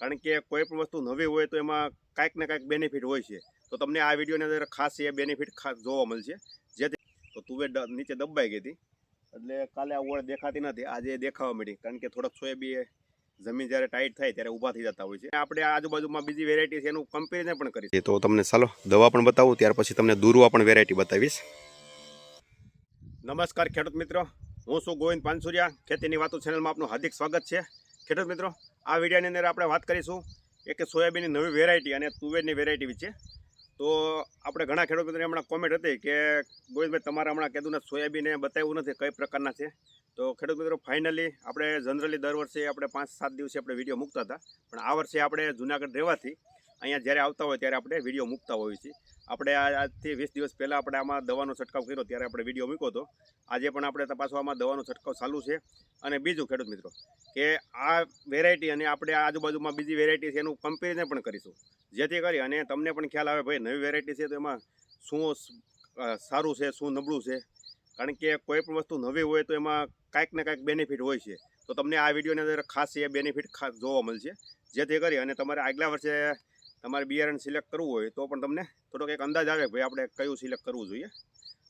કારણ કે કોઈ પણ વસ્તુ નવી હોય તો એમાં કાંઈક ને કાંઈક બેનિફિટ હોય છે. તો તમને આ વિડીયોની અંદર ખાસ એ બેનિફિટ ખાસ જોવા મળશે. જેથી તો તુવે નીચે દબાઈ ગઈ હતી. એટલે કાલે આ ઓળ દેખાતી નથી. આજે દેખાવા મળી. કારણ કે થોડાક સોયાબી જમીન જ્યારે ટાઈટ થાય ત્યારે ઊભા થઈ જતા હોય છે. આપણે આજુબાજુમાં બીજી વેરાયટી છે એનું કમ્પેરિઝન પણ કરીશું. તો તમને ચાલો દવા પણ બતાવું ત્યાર પછી તમને દૂરવા પણ વેરાયટી બતાવીશ. નમસ્કાર ખેડૂત મિત્રો. હું છું ગોવિંદ પાનસુરિયા. ખેતીની વાતો ચેનલમાં આપનું હાર્દિક સ્વાગત છે. ખેડૂત મિત્રો આ વિડિયાની અંદર આપણે વાત કરીશું એક સોયાબીનની નવી વેરાયટી અને તુવેરની વેરાયટી વિશે. તો આપણે ઘણા ખેડૂત મિત્રોની હમણાં કોમેન્ટ હતી કે ગોવિંદભાઈ, તમારે હમણાં કીધું ને સોયાબીને બતાવ્યું નથી, કઈ પ્રકારના છે? તો ખેડૂત મિત્રો ફાઇનલી આપણે જનરલી દર વર્ષે આપણે પાંચ સાત દિવસે આપણે વીડિયો મૂકતા હતા. પણ આ વર્ષે આપણે જુનાગઢ રહેવાથી, અહીંયા જ્યારે આવતા હોય ત્યારે આપણે વીડિયો મૂકતા હોઈએ છીએ. આપણે આજથી વીસ દિવસ પહેલાં આપણે આમાં દવાનો છંટકાવ કર્યો, ત્યારે આપણે વીડિયો મૂક્યો હતો. આજે પણ આપણે તપાસવામાં દવાનો છંટકાવ ચાલુ છે. અને બીજું ખેડૂત મિત્રો, કે આ વેરાયટી અને આપણે આજુબાજુમાં બીજી વેરાયટી છે એનું કમ્પેરિઝન પણ કરીશું. જેથી કરી અને તમને પણ ખ્યાલ આવે, ભાઈ, નવી વેરાયટી છે તો એમાં શું સારું છે, શું નબળું છે? કારણ કે કોઈ પણ વસ્તુ નવી હોય તો એમાં કાંઈક ને કાંઈક બેનિફિટ હોય છે. તો તમને આ વિડીયોની અંદર ખાસ એ બેનિફિટ ખાસ જોવા મળશે. જેથી કરી અને તમારે આગલા વર્ષે તમારે બિયારણ સિલેક્ટ કરવું હોય તો પણ તમને થોડોક એક અંદાજ આવે ભાઈ આપણે કયું સિલેક્ટ કરવું જોઈએ.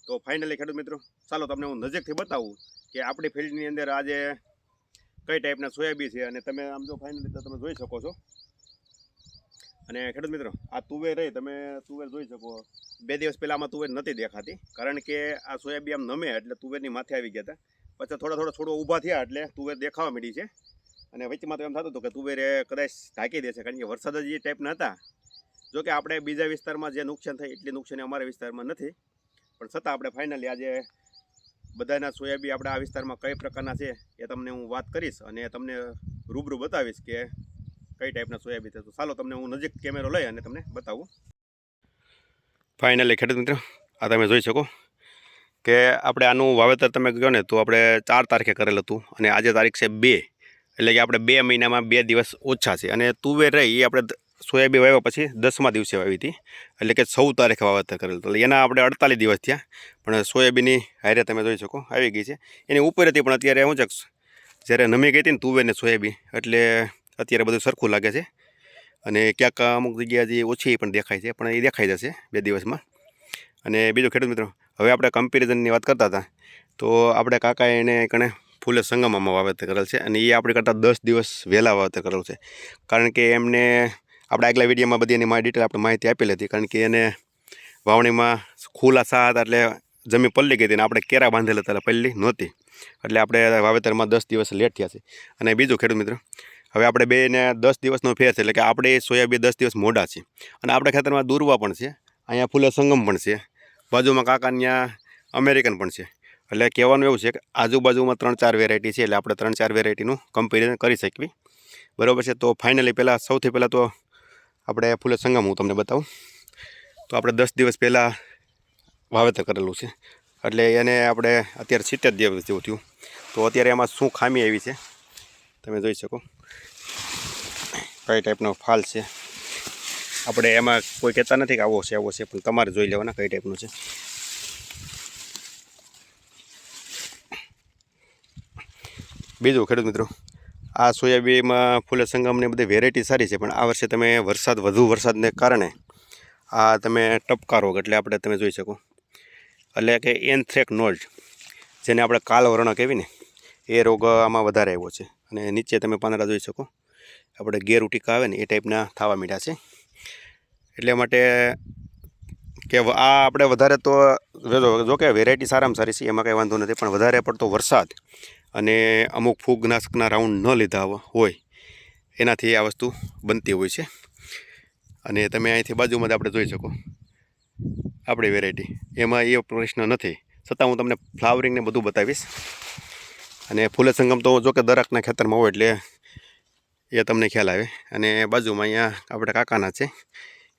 તો ફાઇનલી ખેડૂત મિત્રો, ચાલો તમને હું નજીકથી બતાવું કે આપણી ફિલ્ડની અંદર આજે કઈ ટાઈપના સોયાબી છે અને તમે આમ જો ફાઇનલી તો તમે જોઈ શકો છો. અને ખેડૂત મિત્રો, આ તુવેર રહી તમે તુવેર જોઈ શકો. બે દિવસ પહેલાં આમાં તુવેર નથી દેખાતી, કારણ કે આ સોયાબી આમ નમે એટલે તુવેરની માથે આવી ગયા હતા. પછી થોડા થોડા છોડો ઊભા થયા એટલે તુવેર દેખાવા માંડી છે. અને વચ્ચેમાં તો એમ થતું હતું કે તુવેર કદાચ ઢાંકી દેશે, કારણ કે વરસાદ જ એ ટાઈપના હતા. જો કે આપણે બીજા વિસ્તારમાં જે નુકસાન થાય એટલી નુકસાની અમારા વિસ્તારમાં નથી. પણ છતાં આપણે ફાઇનલી આજે બધાના સોયાબી આપણા આ વિસ્તારમાં કઈ પ્રકારના છે એ તમને હું વાત કરીશ અને તમને રૂબરૂ બતાવીશ કે કઈ ટાઈપના સોયાબી છે. ચાલો તમને હું નજીક કેમેરો લઈ અને તમને બતાવું. ફાઇનલી ખેડૂત મિત્રો, આ તમે જોઈ શકો કે આપણે આનું વાવેતર તમે કહો ને તો આપણે ચાર તારીખે કરેલ હતું અને આજે તારીખ છે બે. એટલે કે આપણે બે મહિનામાં બે દિવસ ઓછા છે. અને તુવેર રહી, એ આપણે સોયાબીન વાવ્યા પછી દસમા દિવસે વાવી હતી. એટલે કે સૌ તારીખે વાવેતર કરેલું એટલે એના આપણે અડતાલીસ દિવસ થયા. પણ સોયાબીનની હારે તમે જોઈ શકો, આવી ગઈ છે. એની ઉપર હતી પણ અત્યારે શું છે, જ્યારે નમી ગઈ હતી ને તુવેર ને સોયાબીન, એટલે અત્યારે બધું સરખું લાગે છે. અને ક્યાંક અમુક જગ્યા જે ઓછી પણ દેખાય છે, પણ એ દેખાઈ જશે બે દિવસમાં. અને બીજું ખેડૂત મિત્રો, હવે આપણે કમ્પેરિઝનની વાત કરતા હતા. તો આપણે કાકા એને કણે ફૂલે સંગમમાં વાવેતર કરેલ છે અને એ આપણે કરતાં દસ દિવસ વહેલા વાવેતર કરેલું છે. કારણ કે એમને આપણે આગલા વિડીયોમાં બધી એની ડિટેલ આપણે માહિતી આપેલી હતી. કારણ કે એને વાવણીમાં ખુલ્લા સા હતા એટલે જમીન પલ્લી ગઈ હતી અને આપણે કેરા બાંધેલા હતા પલ્લી નહોતી. એટલે આપણે વાવેતરમાં દસ દિવસ લેટ થયા છે. અને બીજું ખેડૂત મિત્ર, હવે આપણે બેને દસ દિવસનો ફેર છે એટલે કે આપણે સોયાબીન દસ દિવસ મોડા છે અને આપણે ખેતરમાં દૂરવા પણ છે, અહીંયા ફૂલે સંગમ પણ છે, બાજુમાં કાકા ત્યાં અમેરિકન પણ છે. એટલે કહેવાનું એવું છે કે આજુબાજુમાં ત્રણ ચાર વેરાયટી છે એટલે આપણે ત્રણ ચાર વેરાયટીનું કમ્પેરિઝન કરી શકવી. બરાબર છે? તો ફાઇનલી પહેલાં સૌથી પહેલાં તો આપણે ફૂલે સંગમ હું તમને બતાવું. તો આપણે દસ દિવસ પહેલાં વાવેતર કરેલું છે. એટલે એને આપણે અત્યારે સિત્તેર દિવસ જેવું થયું. તો અત્યારે એમાં શું ખામી આવી છે? તમે જોઈ શકો. કઈ ટાઈપનો ફાલ છે? આપણે એમાં કોઈ કહેતા નથી કે આવો છે આવો છે, પણ તમારે જોઈ લેવાના કઈ ટાઈપનો છે. બીજું ખેડૂત મિત્રો, આ સોયાબીનમાં ફૂલે સંગમની બધી વેરાયટી સારી છે, પણ આ વર્ષે તમે વરસાદ, વધુ વરસાદને કારણે આ તમે ટપકા રોગ એટલે આપણે તમે જોઈ શકો. એટલે કે એન્થ્રેક નોલ્ડ જેને આપણે કાલવર્ણ કહેવી ને એ રોગ આમાં વધારે આવ્યો છે. અને નીચે તમે પાંદડા જોઈ શકો. આપણે ગેરુટીકા આવે ને એ ટાઈપના થવા મીડ્યા છે. એટલે માટે કે આ આપણે વધારે તો, જો- કે વેરાયટી સારામાં સારી છે, એમાં કંઈ વાંધો નથી, પણ વધારે પડતો વરસાદ અને અમુક ફૂગનાશકના રાઉન્ડ ન લીધા હોય, એનાથી આ વસ્તુ બનતી હોય છે. અને તમે અહીંથી બાજુમાં જ આપણે જોઈ શકો. આપણી વેરાયટી એમાં એ પ્રશ્ન નથી. છતાં હું તમને ફ્લાવરિંગને બધું બતાવીશ. અને ફૂલે સંગમ તો જો કે દરકના ખેતરમાં હોય એટલે એ તમને ખ્યાલ આવે. અને બાજુમાં અહીંયા આપણે કાકાના છે.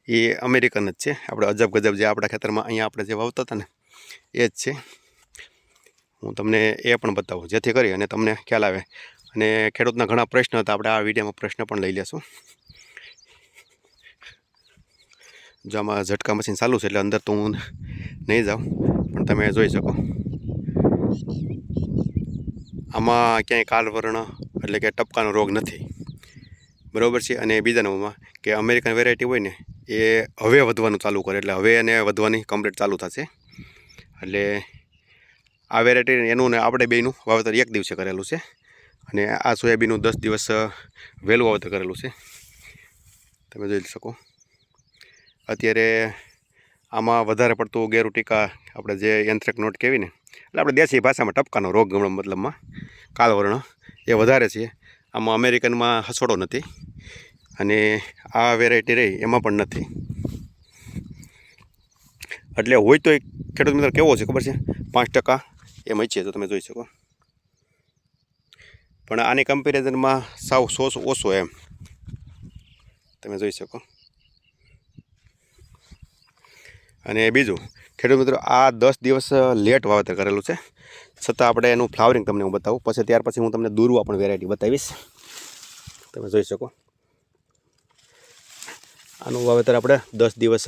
એ અમેરિકન જ છે. આપણે અજબ ગજબ જે આપણા ખેતરમાં અહીંયા આપણે જે વાવતા હતા ને, એ જ છે. હું તમને એ પણ બતાવું, જેથી કરી અને તમને ખ્યાલ આવે. અને ખેડૂતના ઘણા પ્રશ્ન હતા, આપણે આ વિડીયોમાં પ્રશ્ન પણ લઈ લેશું. જો આમાં ઝટકા મશીન ચાલુ છે, એટલે અંદર તો હું નહીં જાઉં, પણ તમે જોઈ શકો. આમાં ક્યાંય કાલવર્ણ એટલે કે ટપકાનો રોગ નથી. બરાબર છે? અને બીજા નંબરમાં કે અમેરિકન વેરાયટી હોય ને, એ હવે વધવાનું ચાલુ કરે, એટલે હવે એને વધવાની કમ્પ્લીટ ચાલુ થશે. એટલે આ વેરાયટી એનું ને આપણે બેનું વાવેતર એક દિવસે કરેલું છે. અને આ સોયાબીનનું દસ દિવસ વહેલું વાવેતર કરેલું છે. તમે જોઈ શકો. અત્યારે આમાં વધારે પડતું ગેરુ ટીકા આપણે જે યંત્રક નોટ કહેવી ને એટલે આપણે દેશી ભાષામાં ટપકાનો રોગ ગમણ મતલબમાં કાળવર્ણ એ વધારે છે. આમાં અમેરિકનમાં હસોડો નથી અને આ વેરાયટી રહી એમાં પણ નથી. એટલે હોય તો ખેડૂત મિત્ર કેવો છે ખબર છે? પાંચ ટકા એમ છે, તો તમે જોઈ શકો. પણ આની કમ્પેરિઝનમાં સાવ સોસ ઓછો એમ. તમે જોઈ શકો. અને બીજું, ખેડૂત મિત્રો, આ દસ દિવસ લેટ વાવેતર કરેલું છે. છતાં આપણે એનું ફ્લાવરિંગ તમને હું બતાવું. પછી ત્યાર પછી હું તમને દૂરવા પણ વેરાયટી બતાવીશ. તમે જોઈ શકો. આનું વાવેતર આપણે દસ દિવસ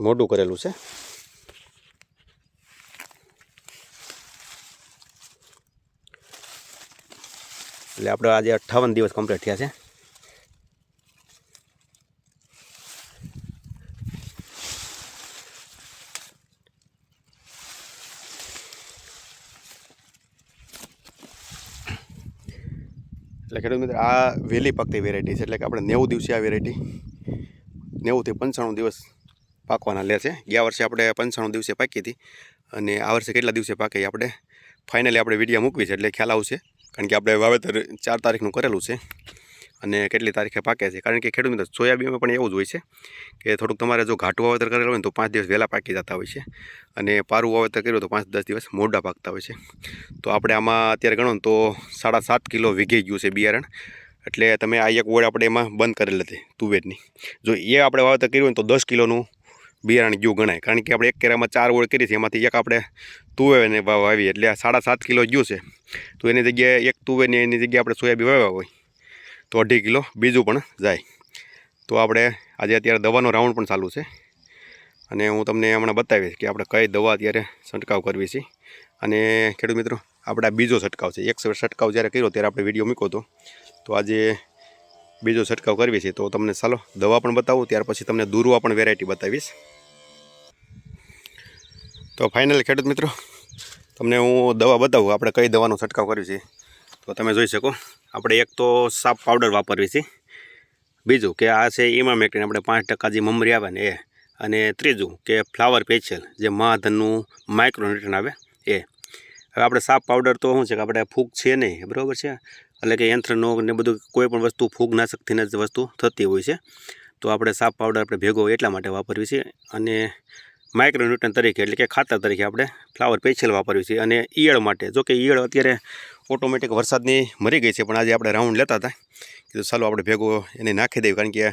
મોટું કરેલું છે. એટલે આપણે આજે અઠ્ઠાવન દિવસ કમ્પ્લીટ થયા છે. એટલે ખેડૂત મિત્ર, આ વહેલી પાકતી વેરાયટી છે, એટલે કે આપણે નેવું દિવસે આ વેરાયટી નેવુંથી પંચાણું દિવસ પાકવાના લે છે. ગયા વર્ષે આપણે પંચાણું દિવસે પાકી હતી અને આ વર્ષે કેટલા દિવસે પાકે આપણે ફાઇનલી આપણે વીડિયો મૂકવી છે, એટલે ખ્યાલ આવશે. કારણ કે આપણે વાવેતર ચાર તારીખનું કરેલું છે અને કેટલી તારીખે પાકે છે. કારણ કે ખેડૂત મિત્રો, સોયાબીનમાં પણ એવું જ હોય છે કે થોડુંક તમારે જો ઘાટું વાવેતર કરેલું હોય ને તો પાંચ દિવસ વહેલા પાકી જતા હોય છે અને પારું વાવેતર કર્યું તો પાંચ દસ દિવસ મોડા પાકતા હોય છે. તો આપણે આમાં અત્યારે ગણો તો સાડા સાત કિલો વીઘી ગયું છે બિયારણ. એટલે તમે આ એક ઓળ આપણે એમાં બંધ કરેલ હતી તુવેરની. જો એ આપણે વાવેતર કર્યું હોય તો દસ કિલોનું બિયારણ ગયું ગણાય. કારણ કે આપણે એક કેરામાં ચાર ઓળ કરી છે, એમાંથી એક આપણે તુવેને વાવીએ વાવી એટલે સાડા સાત કિલો ગયું છે. તો એની જગ્યાએ એક તુવેને એની જગ્યાએ આપણે સોયાબીન વાવ્યા હોય, તો અઢી કિલો, બીજું પણ જાય. તો આપણે આજે અત્યારે દવાનો રાઉન્ડ પણ ચાલુ છે. અને હું તમને હમણાં બતાવીશ કે આપણે કઈ દવા અત્યારે છંટકાવ કરવી છે. અને ખેડૂત મિત્રો, આપણે બીજો છંટકાવ છે. એક છંટકાવ જ્યારે કર્યો ત્યારે આપણે વીડિયો મૂક્યો હતો. તો આજે બીજો છંટકાવ કરવી છે. તો તમને ચાલો દવા પણ બતાવું, ત્યાર પછી તમને દૂરવા પણ વેરાયટી બતાવીશ. તો ફાઇનલ ખેડૂત મિત્રો, તમને હું દવા બતાવું, આપણે કઈ દવાનો છંટકાવ કર્યો છે. તો તમે જોઈ શકો, આપણે એક તો સાપ પાવડર વાપરવી છે. બીજું કે આ છે ઇમામેક્ટિન આપણે પાંચ ટકા જે મમરી આવે ને એ. અને ત્રીજું કે ફ્લાવર પેચલ જે મહાધનનું માઇક્રોન્યુટ્રન આવે એ. હવે આપણે સાપ પાવડર તો શું છે કે આપણે ફૂગ છે નહીં, બરાબર છે? એટલે કે યંત્રનો ને બધું કોઈ પણ વસ્તુ ફૂગનાશકથી જ વસ્તુ થતી હોય છે. તો આપણે સાપ પાવડર આપણે ભેગો એટલા માટે વાપરવી છે. અને માઇક્રોન્યુટ્રન તરીકે, એટલે કે ખાતર તરીકે આપણે ફ્લાવર પેચલ વાપર્યું છે. અને ઈયળ માટે, જો કે ઈયળ અત્યારે ઓટોમેટિક વરસાદની મરી ગઈ છે, પણ આજે આપણે રાઉન્ડ લેતા હતા. કીધું, ચાલો આપણે ભેગો એને નાખી દઈએ, કારણ કે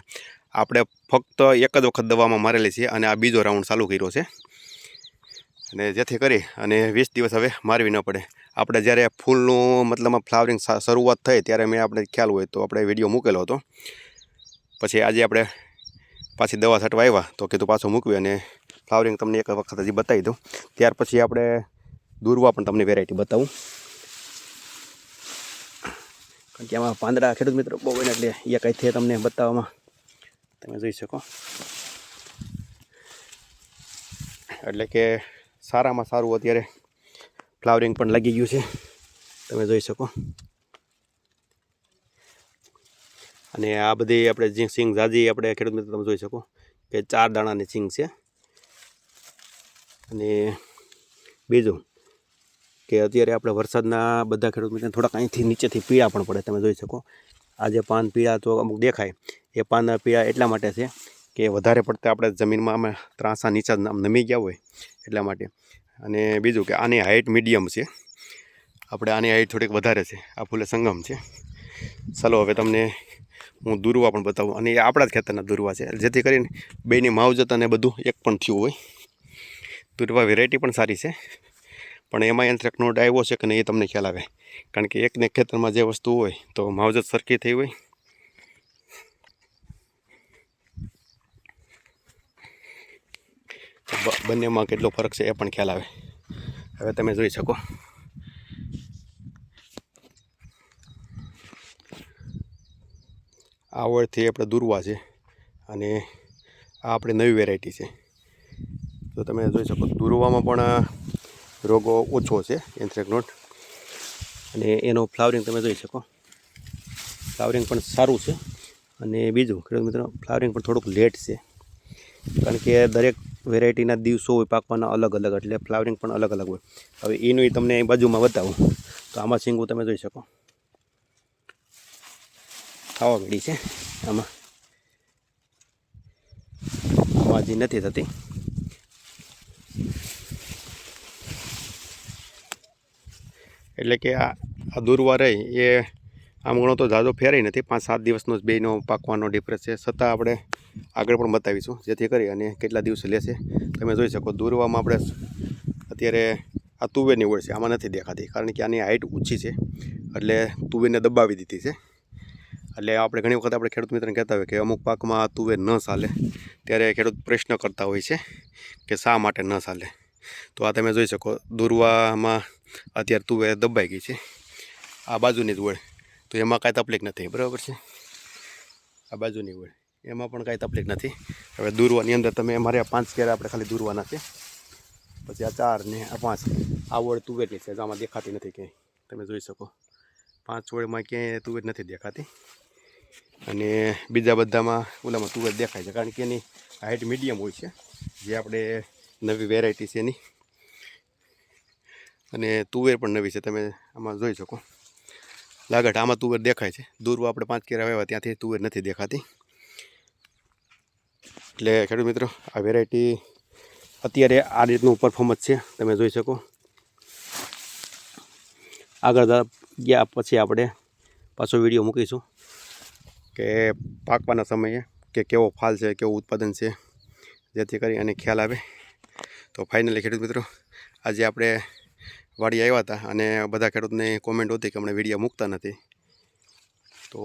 આપણે ફક્ત એક જ વખત દવામાં મારેલી છે અને આ બીજો રાઉન્ડ ચાલુ કર્યો છે. અને જેથી કરી અને વીસ દિવસ હવે મારવી ન પડે. આપણે જ્યારે ફૂલનું મતલબમાં ફ્લાવરિંગ શરૂઆત થઈ ત્યારે મેં આપણે ખ્યાલ હોય તો આપણે વીડિયો મૂકેલો હતો. પછી આજે આપણે પાછી દવા છટવા આવ્યા, તો કીધું, પાછું મૂકવી અને ફ્લાવરિંગ તમને એક વખત હજી બતાવી દઉં. ત્યાર પછી આપણે દૂરવા પણ તમને વેરાયટી બતાવું. કારણ કે આમાં પાંદડા ખેડૂત મિત્રો બહુ હોય ને એટલે એ કંઈથી તમને બતાવવામાં. તમે જોઈ શકો. એટલે કે સારામાં સારું અત્યારે ફ્લાવરિંગ પણ લાગી ગયું છે. તમે જોઈ શકો. અને આ બધી આપણે જે સિંગ જાજી આપણે ખેડૂત મિત્રો તમે જોઈ શકો કે ચાર દાણાની સિંગ છે. અને બીજું કે અત્યારે આપણે વરસાદના બધા ખેડૂત મિત્રોને થોડાક અહીંથી નીચેથી પીળા પણ પડે, તમે જોઈ શકો. આ જે પાન પીળા તો અમુક દેખાય. એ પાન પીળા એટલા માટે છે કે વધારે પડતા આપણે જમીનમાં અમે ત્રાંસા નીચા નમી ગયા હોય એટલા માટે. અને બીજું કે આની હાઇટ મીડિયમ છે. આપણે આની હાઇટ થોડીક વધારે છે. આ ફૂલે સંગમ છે. ચાલો હવે તમને હું દુર્વા પણ બતાવું. અને એ આપણા જ ખેતરના દુર્વા છે. જેથી કરીને બેની માવજત અને બધું એક પણ થયું હોય. દુર્વા વેરાયટી પણ સારી છે. પણ એમાં યંત્રકનો આવ્યો છે કે નહીં એ તમને ખ્યાલ આવે. કારણ કે એકને ખેતરમાં જે વસ્તુ હોય તો માવજત સરખી થઈ હોય. બંનેમાં કેટલો ફરક છે એ પણ ખ્યાલ આવે. હવે તમે જોઈ શકો. આ વળથી આપણે દૂરવા છે અને આ આપણી નવી વેરાયટી છે. તો તમે જોઈ શકો, દુર્વામાં પણ રોગો ઓછો છે એન્થ્રેકનોટ અને એનો ફ્લાવરિંગ તમે જોઈ શકો. ફ્લાવરિંગ પણ સારું છે. અને બીજું, ખેડૂત મિત્રો, ફ્લાવરિંગ પણ થોડુંક લેટ છે. કારણ કે દરેક વેરાયટીના દિવસો હોય, પાકવાના અલગ અલગ, એટલે ફ્લાવરિંગ પણ અલગ અલગ હોય. હવે એનું એ તમને અહીં બાજુમાં બતાવું. તો આમાં સિંગું તમે જોઈ શકો. ખાવા મળી છે. આમાં. આમાં હજી નથી થતી. એટલે કે આ દૂરવા રહી, એ આમ ગણો તો ઝાઝો ફેરાય નથી, પાંચ સાત દિવસનો જ બેનો પાકવાનો ડિફરન્સ છે. છતાં આપણે આગળ પણ બતાવીશું, જેથી કરી અને કેટલા દિવસે લેશે. તમે જોઈ શકો, દૂરવામાં આપણે અત્યારે આ તુવેરની ઓળ છે, આમાં નથી દેખાતી, કારણ કે આની હાઇટ ઊંચી છે. એટલે તુવેરને દબાવી દીધી છે. એટલે આપણે ઘણી વખત આપણે ખેડૂત મિત્રને કહેતા હોય કે અમુક પાકમાં તુવેર ન ચાલે, ત્યારે ખેડૂત પ્રશ્ન કરતા હોય છે કે શા માટે ન ચાલે. તો આ તમે જોઈ શકો, દુર્વામાં અત્યારે તુવેર દબાઈ ગઈ છે, આ બાજુની જ વળ. તો એમાં કાંઈ તકલીફ નથી, બરાબર છે? આ બાજુની વળ. એમાં પણ કાંઈ તકલીફ નથી. હવે દૂરવાની અંદર તમે અમારે આ પાંચ કેરા આપણે ખાલી દૂરવાના છે. પછી આ ચાર ને આ પાંચ. આ વળ તુવેરની છે, આમાં દેખાતી નથી ક્યાંય. તમે જોઈ શકો. પાંચ વળમાં ક્યાંય તુવેર નથી દેખાતી. અને બીજા બધામાં ઓલામાં તુવેર દેખાય છે. કારણ કે એની હાઇટ મીડિયમ હોય છે. જે આપણે નવી વેરાયટી છે એની. અને તુવેર પણ નવી છે. તમે આમાં જોઈ શકો. લાગટ આમાં તુવેર દેખાય છે. દૂરવા આપણે પાંચ કેરા આવ્યા ત્યાંથી તુવેર નથી દેખાતી. એટલે ખેડૂત મિત્રો, આ વેરાયટી અત્યારે આ રીતનું પરફોર્મન્સ છે. તમે જોઈ શકો. આગળ ગયા પછી આપણે પાછો વીડિયો મૂકીશું. કે પાકવાના સમયે કે કેવો ફાલ છે, કેવું ઉત્પાદન છે, જેથી કરી અને ખ્યાલ આવે. તો ફાઇનલી ખેડૂત મિત્રો, આજે આપણે વાડી આવ્યા હતા અને બધા ખેડૂતને કોમેન્ટ હતી કે હમણાં વીડિયો મૂકતા નથી. તો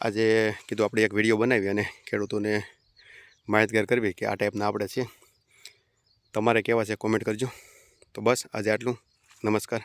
આજે કીધું આપણે એક વીડિયો બનાવી અને ખેડૂતોને માહિતગાર કરવી કે આ ટાઈપના આપણે છે તમારે કેવા છે કોમેન્ટ કરજો. તો બસ, આજે આટલું. નમસ્કાર.